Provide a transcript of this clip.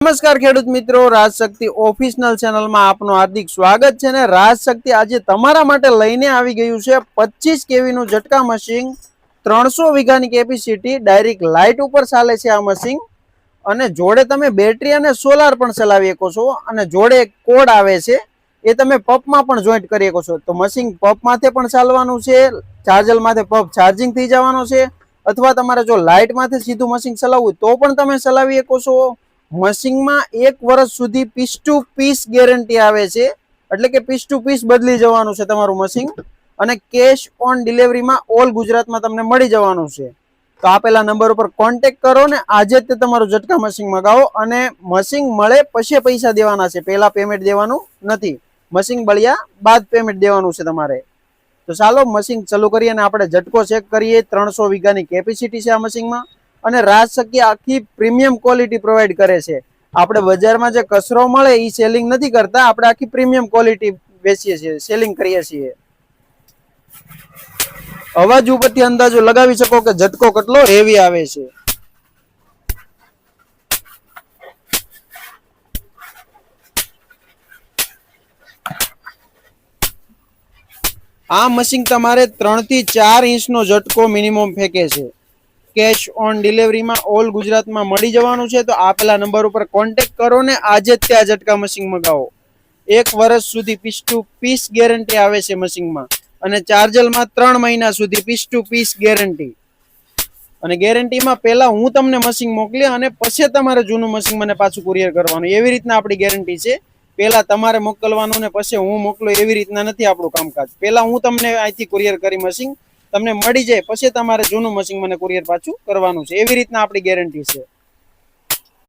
નમસ્કાર ખેડૂત મિત્રો રાજશક્તિ ઓફિશનલ ચેનલમાં આપનું હાર્દિક સ્વાગત છે ને રાજશક્તિ આજે તમારા માટે લઈને આવી ગયું છે પચીસ કેવીનું ઝટકા મશીન, ત્રણસો વીઘાની કેપેસિટી ડાયરેક્ટ લાઇટ ઉપર ચાલે છે આ મશીન. અને જોડે તમે બેટરી અને સોલાર પણ ચલાવી શકો છો અને જોડે એક કોડ આવે છે, એ તમે પપમાં પણ જોઈન્ટ કરી શકો છો. તો મશીન પપ માથે પણ ચાલવાનું છે ચાર્જર માથે પપ ચાર્જિંગ થઈ જવાનો છે, અથવા તમારે જો લાઇટ માથે સીધું મશીન ચલાવવું તો પણ તમે ચલાવી શકો છો. મશીનમાં એક વર્ષ સુધી પીસ ટુ પીસ ગેરંટી આવે છે. એટલે કે પીસ ટુ પીસ બદલી જવાનું છે તમારું મશીન. અને કેશ ઓન ડિલિવરીમાં ઓલ ગુજરાતમાં તમને મળી જવાનું છે. તો આપેલા નંબર ઉપર કોન્ટેક્ટ કરો ને આજે જ તે તમારું ઝટકા મશીન મગાવો અને મશીન મળે પછી પૈસા દેવાના છે. પહેલાં પેમેન્ટ દેવાનું નથી. મશીન બળ્યા બાદ પેમેન્ટ દેવાનું છે તમારે. તો ચાલો મશીન ચાલુ કરીએ અને આપણે ઝટકો ચેક કરીએ. ત્રણસો વીઘાની કેપેસિટી છે આ મશીનમાં અને રાજશક્તિ આખી પ્રીમિયમ ક્વોલિટી પ્રોવાઈડ કરે છે. આપણે બજારમાં જે કચરો મળે એ સેલિંગ નથી કરતા, આપણે આખી પ્રીમિયમ ક્વોલિટી વેચીએ છીએ સેલિંગ કરીએ છીએ. અવાજ ઉપરથી અંદાજો લગાવી શકો કે ઝટકો કેટલો હેવી આવે છે? આ મશીન તમારે ત્રણથી ચાર ઇંચનો ઝટકો મિનિમમ ફેંકે છે. કેશ ઓન ડિલિવરીમાં ઓલ ગુજરાતમાં મળી જવાનું છે, તો આપેલા નંબર ઉપર કોન્ટેક્ટ કરો ને આજે જ ત્યાં ઝટકા મશીન મગાવો. એક વર્ષ સુધી પીસ ટુ પીસ ગેરંટી આવે છે મશીનમાં અને ચાર્જરમાં ત્રણ મહિના સુધી પીસ ટુ પીસ ગેરંટી અને ગેરંટીમાં પહેલા હું તમને મશીન મોકલી અને પછી તમારે જૂનું મશીન મને પાછું કુરિયર કરવાનું. એવી રીતના આપણી ગેરંટી છે. પહેલા તમારે મોકલવાનું ને પછી હું મોકલું એવી રીતના નથી આપણું કામકાજ. પહેલા હું તમને અહીંથી કુરિયર કરી મશીન તમને મળી જાય, પછી તમારે જૂનું મશીન મને કુરિયર પાછું કરવાનું છે. એવી રીતના આપણી ગેરંટી છે.